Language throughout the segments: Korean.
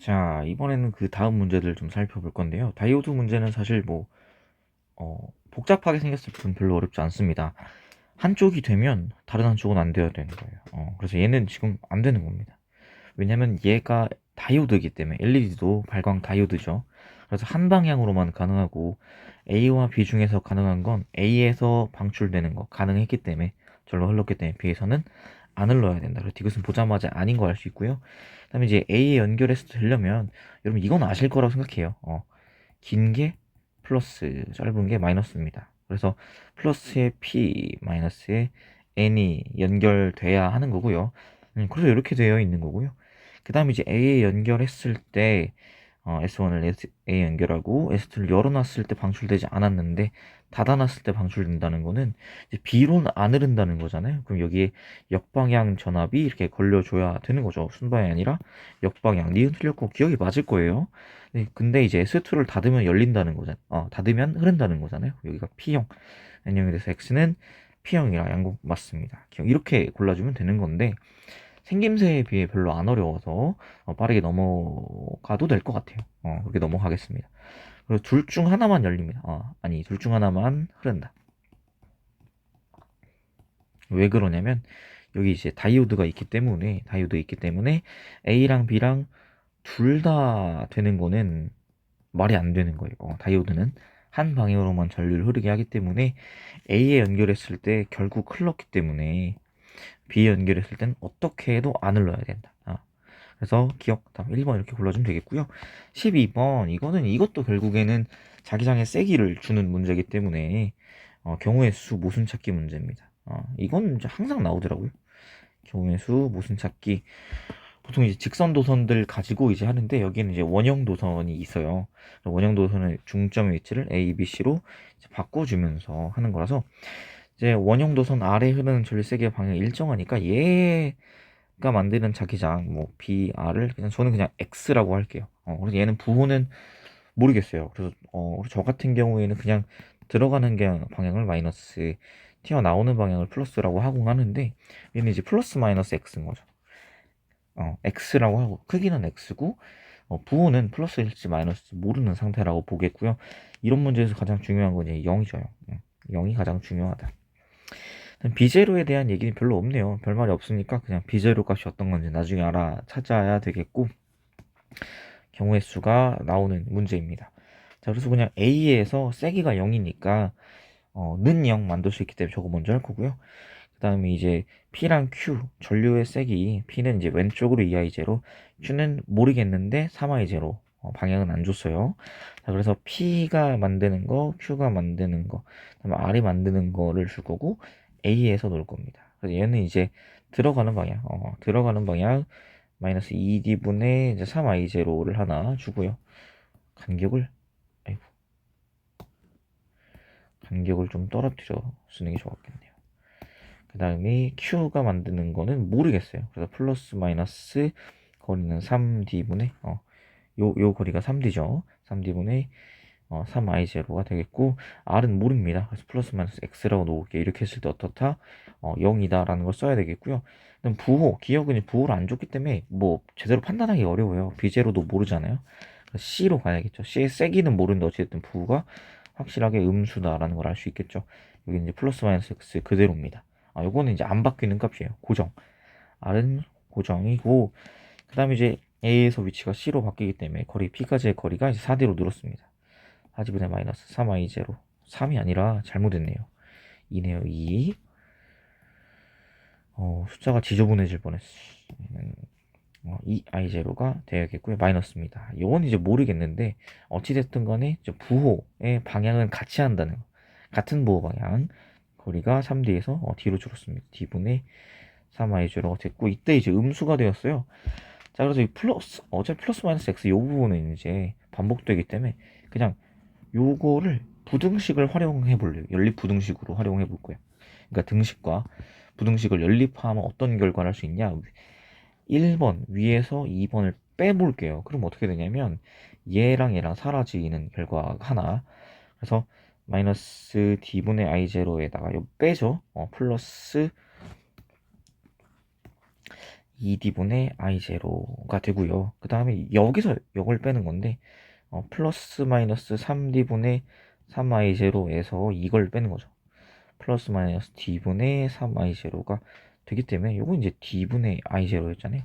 자, 이번에는 그 다음 문제들 좀 살펴볼 건데요. 다이오드 문제는 사실 뭐, 어, 복잡하게 생겼을 뿐 별로 어렵지 않습니다. 한쪽이 되면 다른 한쪽은 안 되어야 되는 거예요. 어, 그래서 얘는 지금 안 되는 겁니다. 왜냐면 얘가 다이오드이기 때문에 LED도 발광 다이오드죠. 그래서 한 방향으로만 가능하고 A와 B 중에서 가능한 건 A에서 방출되는 거 가능했기 때문에 절로 흘렀기 때문에 B에서는 안 흘러야 된다. 그래서 이것은 보자마자 아닌 거 알 수 있고요. 그다음에 이제 A에 연결해서 되려면 여러분 이건 아실 거라고 생각해요. 어, 긴 게 플러스, 짧은 게 마이너스입니다. 그래서 플러스에 P, 마이너스에 N이 연결돼야 하는 거고요. 음, 그래서 이렇게 되어 있는 거고요. 그 다음에 이제 A에 연결했을 때 어, S1을 S, A에 연결하고 S2를 열어놨을 때 방출되지 않았는데 닫아놨을 때 방출된다는 거는 이제 B로는 안 흐른다는 거잖아요. 그럼 여기에 역방향 전압이 이렇게 걸려줘야 되는 거죠. 순방향이 아니라 역방향. 니은 틀렸고 기억이 맞을 거예요. 네, 근데 이제 S2를 닫으면 열린다는 거잖아요. 어, 닫으면 흐른다는 거잖아요. 여기가 P형. N형이 돼서 X는 P형이라 양국 맞습니다. 이렇게 골라주면 되는 건데 생김새에 비해 별로 안 어려워서 어, 빠르게 넘어가도 될 것 같아요. 어, 그렇게 넘어가겠습니다. 그리고 둘 중 하나만 열립니다. 어, 아니, 둘 중 하나만 흐른다. 왜 그러냐면 여기 이제 다이오드가 있기 때문에 다이오드 있기 때문에 A랑 B랑 둘 다 되는 거는 말이 안 되는 거예요. 어, 다이오드는 한 방향으로만 전류를 흐르게 하기 때문에 A에 연결했을 때 결국 흘렀기 때문에 B에 연결했을 땐 어떻게 해도 안 흘러야 된다. 어. 그래서 기억 다음 1번 이렇게 골라주면 되겠고요. 12번 이거는 이것도 결국에는 자기장의 세기를 주는 문제이기 때문에 어, 경우의 수 모순 찾기 문제입니다. 어, 이건 항상 나오더라고요. 경우의 수 모순 찾기 보통 이제 직선 도선들 가지고 이제 하는데 여기는 이제 원형 도선이 있어요. 원형 도선의 중점 위치를 A, B, C로 바꿔주면서 하는 거라서 이제 원형 도선 아래 흐르는 전류세기의 방향이 일정하니까 얘가 만드는 자기장 뭐 B, R을 그냥 저는 그냥 X라고 할게요. 어, 그래서 얘는 부호는 모르겠어요. 그래서 어, 저 같은 경우에는 그냥 들어가는 게 방향을 마이너스 튀어나오는 방향을 플러스라고 하고 하는데 얘는 이제 플러스 마이너스 X인 거죠. 어, X라고 하고 크기는 X고 어, 부호는 플러스일지 마이너스일지 모르는 상태라고 보겠고요. 이런 문제에서 가장 중요한 건 이제 0이죠. 0이 가장 중요하다. 비제로에 대한 얘기는 별로 없네요. 별말이 없으니까 그냥 비제로 값이 어떤 건지 나중에 알아 찾아야 되겠고 경우의 수가 나오는 문제입니다. 자, 그래서 그냥 A에서 세기가 0이니까 어, 는0 만들 수 있기 때문에 저거 먼저 할 거고요. 그 다음에 이제 P랑 Q 전류의 세기 P는 이제 왼쪽으로 2i0 Q는 모르겠는데 3i0 어, 방향은 안 줬어요. 자, 그래서 P가 만드는 거, Q가 만드는 거, 그다음에 R이 만드는 거를 줄 거고 A에서 놓을 겁니다. 그래서 얘는 이제 들어가는 방향, 어, 들어가는 방향 마이너스 2D분의 이제 3I0를 하나 주고요. 간격을 아이고 간격을 좀 떨어뜨려 쓰는 게 좋았겠네요. 그 다음에 Q가 만드는 거는 모르겠어요. 그래서 플러스 마이너스 거리는 3D분의 어, 요, 요 거리가 3D죠. 3D분의 어, 3i0가 되겠고 r은 모릅니다. 그래서 플러스 마이너스 x라고 놓을게 이렇게 했을 때 어떻다? 어, 0이다 라는 걸 써야 되겠고요. 그럼 부호, 기억은 부호를 안 줬기 때문에 뭐 제대로 판단하기 어려워요. 비제로도 모르잖아요. C로 가야겠죠. C의 세기는 모르는데 어쨌든 부호가 확실하게 음수다라는 걸 알 수 있겠죠. 여기 이제 플러스 마이너스 x 그대로입니다. 아, 요거는 이제 안 바뀌는 값이에요. 고정. R은 고정이고 그 다음에 이제 A에서 위치가 C로 바뀌기 때문에 거리 P까지의 거리가 이제 4대로 늘었습니다. 4지분의 마이너스 3i0 3이 아니라 잘못했네요. 2네요 2 어, 숫자가 지저분해질 뻔했어 음, 어, 2i0가 되어야겠고요. 마이너스입니다. 이건 이제 모르겠는데 어찌됐든 간에 부호의 방향은 같이 한다는 거. 같은 부호 방향. 거리가 3D에서 어, D로 줄었습니다. D분의 3i0가 됐고 이때 이제 음수가 되었어요. 자 그래서 이 플러스 어차피 플러스 마이너스 x 이 부분은 이제 반복되기 때문에 그냥 요거를 부등식을 활용해 볼래요. 연립 부등식으로 활용해 볼 거예요. 그러니까 등식과 부등식을 연립하면 어떤 결과를 할 수 있냐? 1번 위에서 2번을 빼볼게요. 그럼 어떻게 되냐면 얘랑 얘랑 사라지는 결과가 하나. 그래서 마이너스 d분의 i0에다가 요 빼죠. 어, 플러스 2d분의 i0가 되고요. 그 다음에 여기서 이걸 빼는 건데 어, 플러스 마이너스 3d분의 3i0에서 이걸 빼는 거죠. 플러스 마이너스 d분의 3i0가 되기 때문에 이건 이제 d분의 i0였잖아요.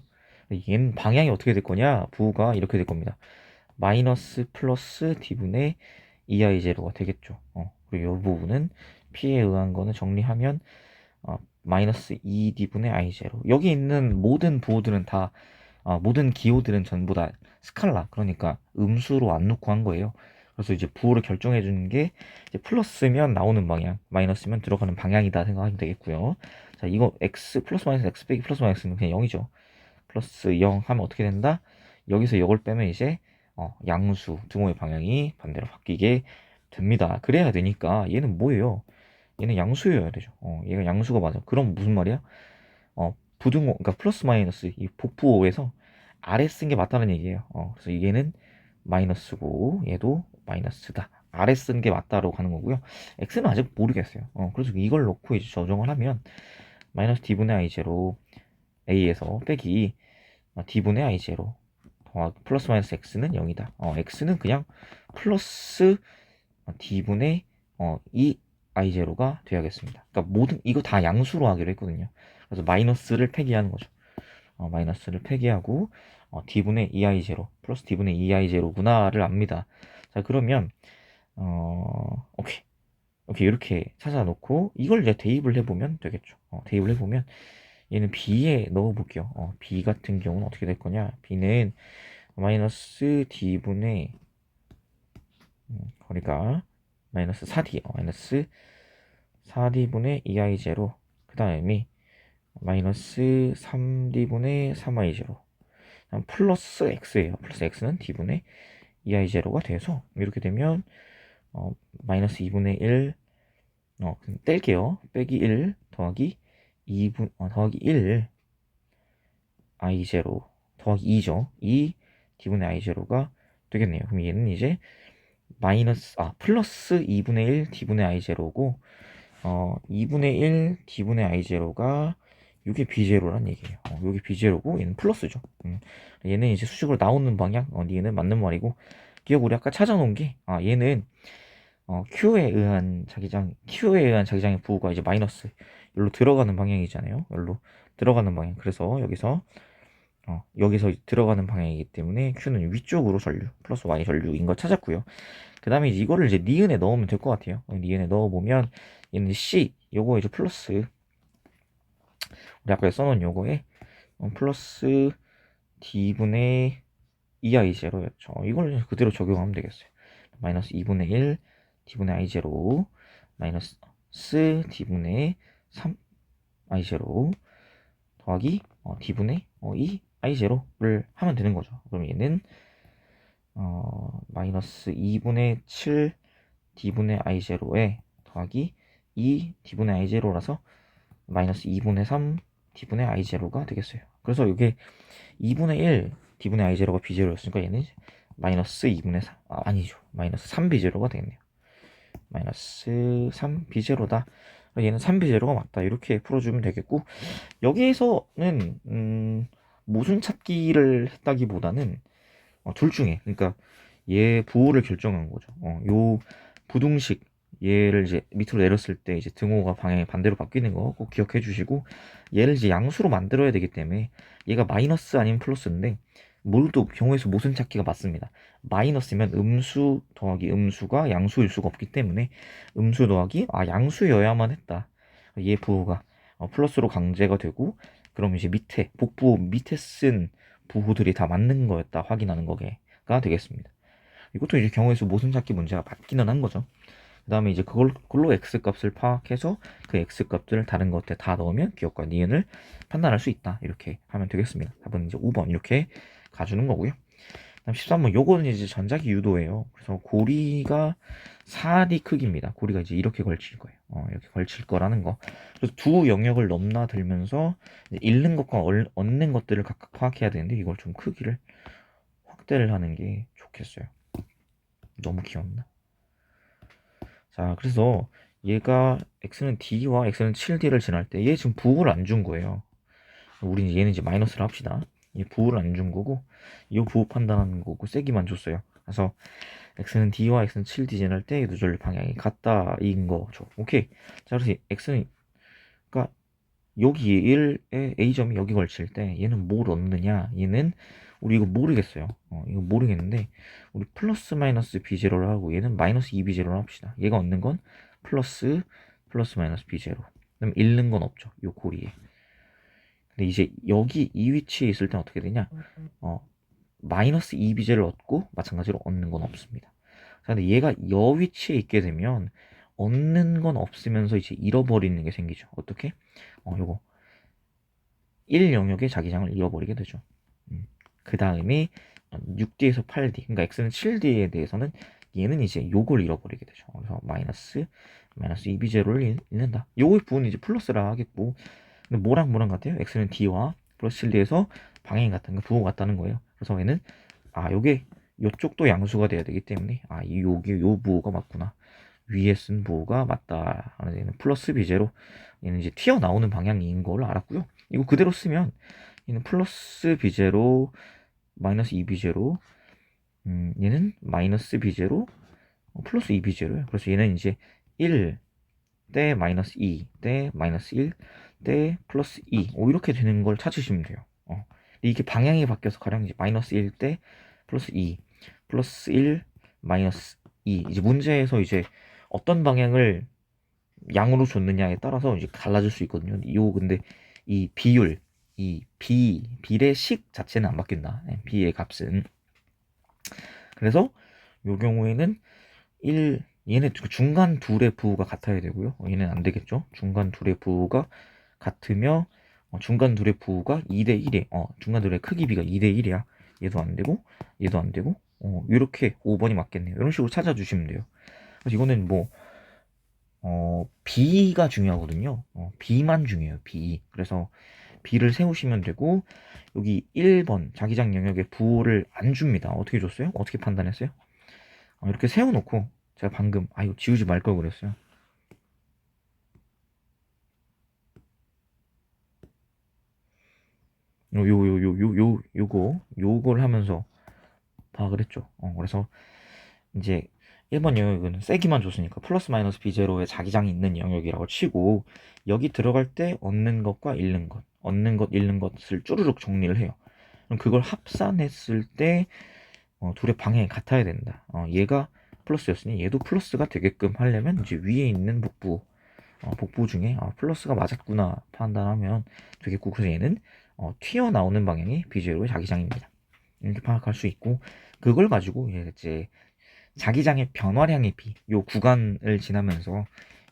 얘는 방향이 어떻게 될 거냐? 부호가 이렇게 될 겁니다. 마이너스 플러스 d분의 2i0가 되겠죠. 어, 그리고 이 부분은 p에 의한 거는 정리하면 어, 마이너스 2d분의 i0 여기 있는 모든 부호들은 다 어, 모든 기호들은 전부 다 스칼라 그러니까 음수로 안 놓고 한 거예요. 그래서 이제 부호를 결정해 주는 게 플러스면 나오는 방향, 마이너스면 들어가는 방향이다 생각하면 되겠고요. 자, 이거 x 플러스 마이너스 x 빼기 플러스 마이너스는 그냥 0이죠. 플러스 0 하면 어떻게 된다? 여기서 이걸 빼면 이제 어, 양수 등호의 방향이 반대로 바뀌게 됩니다. 그래야 되니까 얘는 뭐예요? 얘는 양수여야 되죠. 어, 얘가 양수가 맞아. 그럼 무슨 말이야? 어, 부등호, 그러니까 플러스 마이너스 이 복부호에서 아래 쓴 게 맞다는 얘기예요. 어, 그래서 얘는 마이너스고 얘도 마이너스다. 아래 쓴 게 맞다로 가는 거고요. x는 아직 모르겠어요. 어, 그래서 이걸 놓고 이제 조정을 하면 마이너스 d분의 i0 a에서 빼기 어, d분의 i0 더하기 플러스 마이너스 x는 0이다. 어, x는 그냥 플러스 d분의 어, 2 i0가 되어야겠습니다. 그러니까 모든 이거 다 양수로 하기로 했거든요. 그래서 마이너스를 폐기하는 거죠. 어, 마이너스를 폐기하고 어, d분의 2i0 플러스 d분의 2i0구나를 압니다. 자 그러면 어, 오케이 오케이 이렇게 찾아놓고 이걸 이제 대입을 해보면 되겠죠. 어, 대입을 해보면 얘는 b에 넣어볼게요. 어, b 같은 경우는 어떻게 될 거냐? b는 마이너스 d분의 음, 거리가 마이너스 4d 어, 마이너스 4d분의 2i0 그 다음에 마이너스 3d분의 3i0 플러스 x예요. 플러스 x는 d분의 2i0가 돼서 이렇게 되면 어, 마이너스 2분의 1 어, 뗄게요. 빼기 1 더하기 2분 어, 더하기 1 i0 더하기 2죠. 2 d분의 i0가 되겠네요. 그럼 얘는 이제 마이너스 아 플러스 2분의 1 d분의 i0고 어 2분의 1 d분의 i0가 이게 b0란 얘기예요. 어, 이게 b0고 얘는 플러스죠. 음. 얘는 이제 수식으로 나오는 방향, 어, 얘는 맞는 말이고 기억 우리 아까 찾아놓은 게 아, 얘는 어, q에 의한 자기장, q에 의한 자기장의 부호가 이제 마이너스 여기로 들어가는 방향이잖아요. 여기로 들어가는 방향. 그래서 여기서 어, 여기서 들어가는 방향이기 때문에 q는 위쪽으로 전류, 플러스 y 전류인 걸 찾았고요. 그 다음에 이거를 이제 니은에 넣으면 될 것 같아요. 니은에 넣어보면 얘는 c, 요거 이제 플러스 아까 써놓은 요거에 어, 플러스 d분의 2i0였죠. 이걸 그대로 적용하면 되겠어요. 마이너스 2분의 1 d분의 i0 마이너스 d분의 3 i0 더하기 어, d분의 어, 2 i0를 하면 되는 거죠. 그럼 얘는 어, 마이너스 2분의 7 d분의 i0에 더하기 2 d분의 i0라서 마이너스 2분의 3 d분의 i0가 되겠어요. 그래서 이게 2분의 1 d분의 i0가 b0였으니까 얘는 마이너스 2분의 3 아, 아니죠. 마이너스 3b0가 되겠네요. 마이너스 3b0다. 얘는 3b0가 맞다. 이렇게 풀어주면 되겠고 여기에서는 음, 모순 찾기를 했다기보다는 어, 둘 중에 그러니까 얘 부호를 결정한 거죠. 어, 요 부등식 얘를 이제 밑으로 내렸을 때 이제 등호가 방향이 반대로 바뀌는 거 꼭 기억해 주시고 얘를 이제 양수로 만들어야 되기 때문에 얘가 마이너스 아니면 플러스인데 모두 경우에서 모순 찾기가 맞습니다. 마이너스면 음수 더하기 음수가 양수일 수가 없기 때문에 음수 더하기 아 양수여야만 했다. 얘 부호가 어, 플러스로 강제가 되고 그럼 이제 밑에 복부 밑에 쓴 부호들이 다 맞는 거였다 확인하는 거가 되겠습니다. 이것도 이제 경우에서 모순 찾기 문제가 맞기는 한 거죠. 그 다음에 이제 그걸, 그걸로 x 값을 파악해서 그 x 값들을 다른 것에 다 넣으면 기억과 니은을 판단할 수 있다. 이렇게 하면 되겠습니다. 답은 이제 5번 이렇게 가주는 거고요. 다음 13번 요거는 이제 전자기 유도예요. 그래서 고리가 4D 크기입니다. 고리가 이제 이렇게 걸칠 거예요. 어, 이렇게 걸칠 거라는 거. 그래서 두 영역을 넘나들면서 잃는 것과 얻는 것들을 각각 파악해야 되는데 이걸 좀 크기를 확대를 하는 게 좋겠어요. 너무 귀엽나? 자, 그래서 얘가 x는 d와 x는 7d를 지날 때 얘 지금 부호를 안 준 거예요. 우린 얘는 이제 마이너스를 합시다. 이 부호를 안 준 거고 이 부호 판단하는 거고 세기만 줬어요. 그래서 x는 d와 x는 7d 지날 때 누절 방향이 같다 인 거죠. 오케이. 자 그래서 x는 그러니까 여기 1에 a점이 여기 걸칠 때 얘는 뭘 얻느냐? 얘는 우리 이거 모르겠어요. 어, 이거 모르겠는데 우리 플러스 마이너스 b0를 하고 얘는 마이너스 2b0를 합시다. 얘가 얻는 건 플러스 플러스 마이너스 b0. 그럼 잃는 건 없죠. 요 고리에. 근데 이제 여기 이 위치에 있을 땐 어떻게 되냐? 어, 마이너스 2b제를 얻고 마찬가지로 얻는 건 없습니다. 자, 근데 얘가 여 위치에 있게 되면 얻는 건 없으면서 이제 잃어버리는 게 생기죠. 어떻게? 어, 요거 1 영역의 자기장을 잃어버리게 되죠. 음. 그 다음에 6D에서 8D, 그러니까 X는 7D에 대해서는 얘는 이제 요걸 잃어버리게 되죠. 그래서 마이너스 마이너스 2b제로를 잃는다. 요거의 부분은 이제 플러스라 하겠고 근데 뭐랑 뭐랑 같아요? x는 d와 플러스 7d에서 방향이 같은 거 부호가 같다는 거예요. 그래서 얘는 아 요게 요쪽도 양수가 돼야 되기 때문에 아 이 요게 요 부호가 맞구나. 위에 쓴 부호가 맞다. 하는 얘는 플러스 b제로 얘는 이제 튀어나오는 방향인 걸 알았고요. 이거 그대로 쓰면 얘는 플러스 b제로 마이너스 2b제로 음, 얘는 마이너스 b제로 어, 플러스 2b제로예요. 그래서 얘는 이제 1대 마이너스 2대 마이너스 1대 플러스 2 오, 이렇게 되는 걸 찾으시면 돼요. 어. 이게 방향이 바뀌어서 가령 이제 마이너스 1대 플러스 2 플러스 1 마이너스 2 이제 문제에서 이제 어떤 방향을 양으로 줬느냐에 따라서 이제 달라질 수 있거든요. 요 근데 이 비율 이비 비례식 자체는 안 바뀐다. 네, 비의 값은 그래서 요 경우에는 1 얘네 중간 둘의 부호가 같아야 되고요. 어, 얘는 안 되겠죠. 중간 둘의 부호가 같으며 어, 중간 둘의 부호가 2대 1에 어, 중간 둘의 크기 비가 2대 1이야. 얘도 안 되고 얘도 안 되고 어, 이렇게 5번이 맞겠네요. 이런 식으로 찾아주시면 돼요. 그래서 이거는 뭐 어, B가 중요하거든요. 어, B만 중요해요. B. 그래서 B를 세우시면 되고 여기 1번 자기장 영역의 부호를 안 줍니다. 어떻게 줬어요? 어떻게 판단했어요? 어, 이렇게 세워놓고 제가 방금 아 이거 지우지 말 걸 그랬어요. 요 요 요 요 요 요 요거 요걸 하면서 파악을 했죠. 어, 그래서 이제 1번 영역은 세기만 줬으니까 플러스 마이너스 b0의 자기장이 있는 영역이라고 치고 여기 들어갈 때 얻는 것과 잃는 것, 얻는 것, 잃는 것을 쭈르륵 정리를 해요. 그럼 그걸 합산했을 때 어, 둘의 방향이 같아야 된다. 어, 얘가 플러스였으니 얘도 플러스가 되게끔 하려면 이제 위에 있는 복부 어, 복부 중에 아, 플러스가 맞았구나 판단하면 되겠고 그래서 얘는 어, 튀어나오는 방향이 비제로의 자기장입니다. 이렇게 파악할 수 있고 그걸 가지고 이제 자기장의 변화량의 비, 요 구간을 지나면서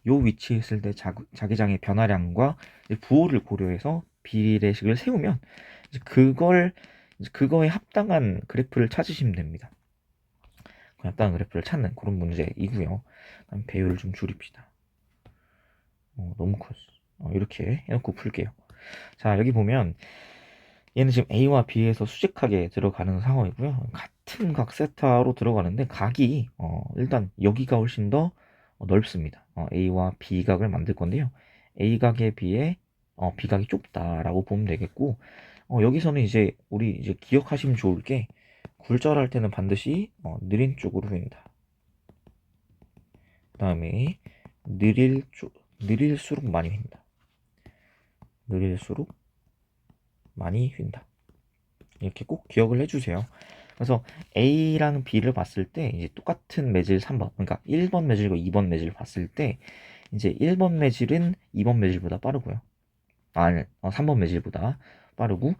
요 위치에 있을 때 자, 자기장의 변화량과 부호를 고려해서 비례식을 세우면 그걸 그거에 합당한 그래프를 찾으시면 됩니다. 그 합당한 그래프를 찾는 그런 문제이고요. 다음 배율을 좀 줄입시다. 어, 너무 컸어. 어, 이렇게 해놓고 풀게요. 자 여기 보면 얘는 지금 A와 B에서 수직하게 들어가는 상황이고요. 같은 각 세타로 들어가는데 각이 어, 일단 여기가 훨씬 더 넓습니다. 어, A와 B각을 만들 건데요. A각에 비해 어, B각이 좁다라고 보면 되겠고 어, 여기서는 이제 우리 이제 기억하시면 좋을 게 굴절할 때는 반드시 어, 느린 쪽으로 휜다. 그 다음에 느릴 쪽 느릴수록 많이 휜다. 느릴수록 많이 휜다. 이렇게 꼭 기억을 해주세요. 그래서 A랑 B를 봤을 때 이제 똑같은 매질 3번, 그러니까 1번 매질과 2번 매질 봤을 때 이제 1번 매질은 2번 매질보다 빠르고요. 아, 어, 3번 매질보다 빠르고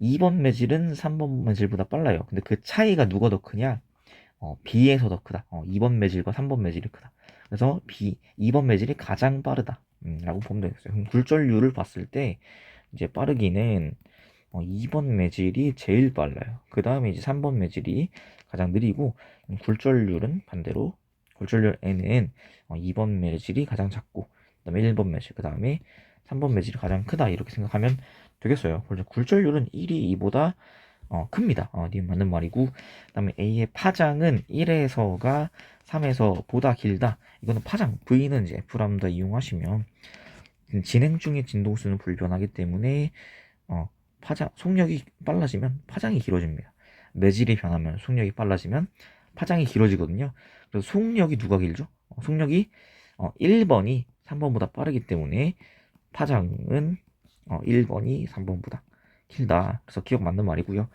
2번 매질은 3번 매질보다 빨라요. 근데 그 차이가 누가 더 크냐? 어, B에서 더 크다. 어, 2번 매질과 3번 매질이 크다. 그래서 B, 2번 매질이 가장 빠르다. 음, 라고 보면 되겠어요. 그럼 굴절률을 봤을 때 이제 빠르기는 어, 2번 매질이 제일 빨라요. 그 다음에 이제 3번 매질이 가장 느리고 굴절률은 반대로 굴절률 N은 어, 2번 매질이 가장 작고 그 다음에 1번 매질 그 다음에 3번 매질이 가장 크다 이렇게 생각하면 되겠어요. 굴절률은 1이 2보다 어, 큽니다. 어, 님 맞는 말이고 그 다음에 A의 파장은 1에서가 3에서 보다 길다. 이거는 파장 V는 이제 F람다 이용하시면 진행 중의 진동수는 불변하기 때문에 어, 파장 속력이 빨라지면 파장이 길어집니다. 매질이 변하면 속력이 빨라지면 파장이 길어지거든요. 그래서 속력이 누가 길죠? 어, 속력이 어, 1번이 3번보다 빠르기 때문에 파장은 어, 1번이 3번보다 길다. 그래서 기억 맞는 말이고요.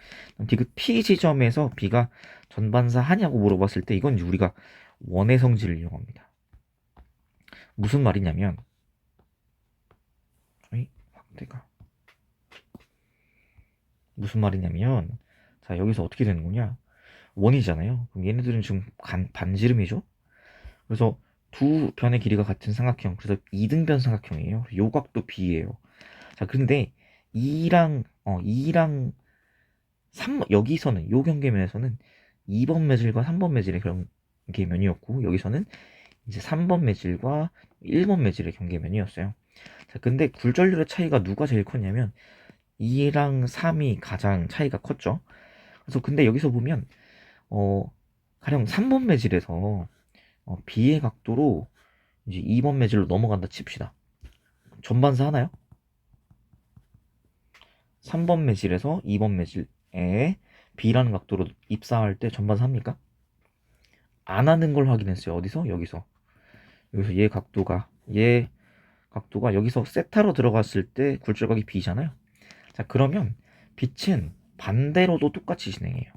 디귿 P 지점에서 B가 전반사 하냐고 물어봤을 때 이건 우리가 원의 성질을 이용합니다. 무슨 말이냐면 어이? 확대가 무슨 말이냐면 자 여기서 어떻게 되는 거냐 원이잖아요 그럼 얘네들은 지금 간, 반지름이죠 그래서 두 변의 길이가 같은 삼각형 그래서 이등변 삼각형이에요 요 각도 B예요 자 근데 2랑 어 2랑 3 여기서는 요 경계면에서는 2번 매질과 3번 매질의 경계면이었고 여기서는 이제 3번 매질과 1번 매질의 경계면이었어요. 자, 근데 굴절률의 차이가 누가 제일 컸냐면 2랑 3이 가장 차이가 컸죠. 그래서 근데 여기서 보면 어 가령 3번 매질에서 어, B의 각도로 이제 2번 매질로 넘어간다 칩시다. 전반사 하나요? 3번 매질에서 2번 매질에 B라는 각도로 입사할 때 전반사 합니까? 안 하는 걸 확인했어요. 어디서? 여기서. 여기서 얘 각도가 얘 각도가 여기서 세타로 들어갔을 때 굴절각이 B잖아요. 자, 그러면 빛은 반대로도 똑같이 진행해요.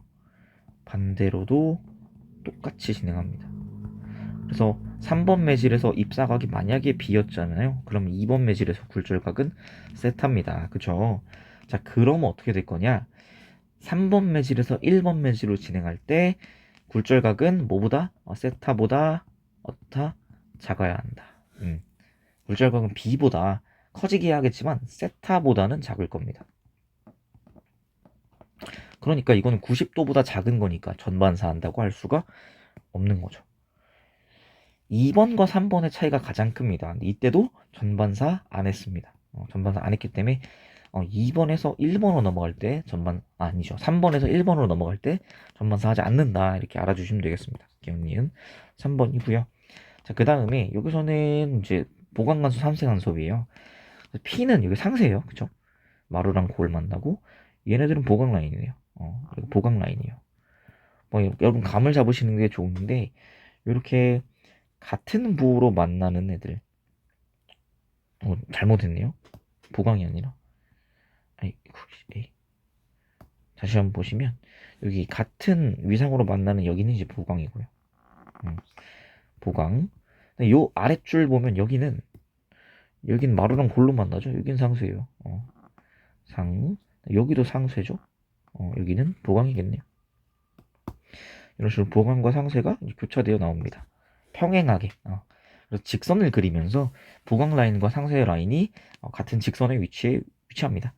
반대로도 똑같이 진행합니다. 그래서 3번 매질에서 입사각이 만약에 B였잖아요. 그럼 2번 매질에서 굴절각은 세타입니다. 그쵸? 자, 그러면 어떻게 될 거냐? 3번 매질에서 1번 매질로 진행할 때 굴절각은 뭐보다? 어, 세타보다 어타 작아야 한다. 음. 굴절각은 B보다 커지게 해야겠지만 세타보다는 작을 겁니다. 그러니까 이거는 90도보다 작은 거니까 전반사 한다고 할 수가 없는 거죠. 2번과 3번의 차이가 가장 큽니다. 이때도 전반사 안 했습니다. 어, 전반사 안 했기 때문에 어, 2번에서 1번으로 넘어갈 때 전반 아, 아니죠. 3번에서 1번으로 넘어갈 때 전반사 하지 않는다. 이렇게 알아주시면 되겠습니다. 기억니은 3번이고요. 자, 그 다음에 여기서는 이제 보강관수 3세관수업이에요. P는 여기 상세예요. 그쵸? 마루랑 골 만나고 얘네들은 보강 라인이에요. 어, 보강 라인이에요. 뭐 여러분 감을 잡으시는 게 좋은데 이렇게 같은 부로 만나는 애들 어, 잘못했네요. 보강이 아니라 아이, 에이. 다시 한번 보시면 여기 같은 위상으로 만나는 여기는 이제 보강이고요. 음, 보강. 요 아랫줄 보면 여기는 여긴 마루랑 골로 만나죠. 여긴 상수예요. 어, 상. 여기도 상쇄죠. 어, 여기는 보강이겠네요. 이런 식으로 보강과 상쇄가 교차되어 나옵니다. 평행하게. 어. 직선을 그리면서 보강 라인과 상쇄 라인이 어, 같은 직선의 위치에 위치합니다.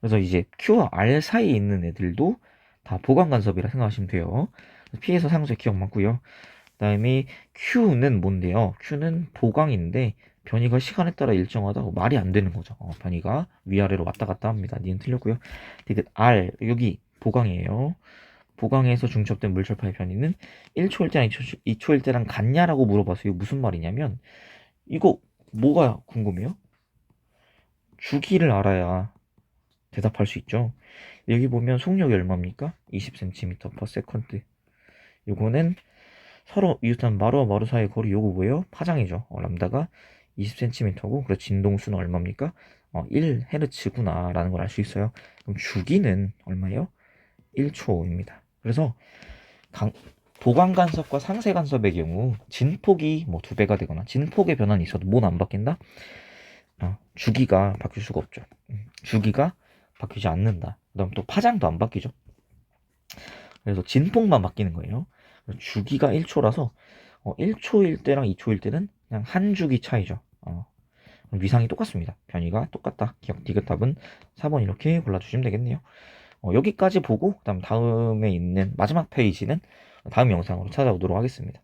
그래서 이제 Q와 R 사이에 있는 애들도 다 보강 간섭이라 생각하시면 돼요. P에서 상쇄 기억 맞고요. 그다음에 Q는 뭔데요? Q는 보강인데 변이가 시간에 따라 일정하다고 말이 안 되는 거죠. 어, 변이가 위아래로 왔다 갔다 합니다. 니은 틀렸고요. 디귿 R 여기 보강이에요. 보강에서 중첩된 물철파의 변이는 1초일 때랑 2초, 2초일 때랑 같냐라고 물어봐서 이거 무슨 말이냐면 이거 뭐가 궁금해요? 주기를 알아야 대답할 수 있죠. 여기 보면 속력이 얼마입니까? 20cm per second. 요거는 서로 이웃한 마루와 마루 사이의 거리 요거 뭐예요? 파장이죠. 어, 람다가 20cm고 그래서 진동수는 얼마입니까? 어, 1Hz구나 라는 걸 알 수 있어요. 그럼 주기는 얼마예요? 1초입니다. 그래서 강, 보강 간섭과 상세 간섭의 경우 진폭이 뭐 두 배가 되거나 진폭의 변화는 있어도 뭐는 안 바뀐다? 어, 주기가 바뀔 수가 없죠. 음, 주기가 바뀌지 않는다. 그다음 또 파장도 안 바뀌죠. 그래서 진폭만 바뀌는 거예요. 주기가 1초라서 어, 1초일 때랑 2초일 때는 그냥 한 주기 차이죠. 어, 위상이 똑같습니다. 변이가 똑같다. 기억 디귿답은 4번 이렇게 골라주시면 되겠네요. 어, 여기까지 보고 그다음 다음에 있는 마지막 페이지는 다음 영상으로 찾아오도록 하겠습니다.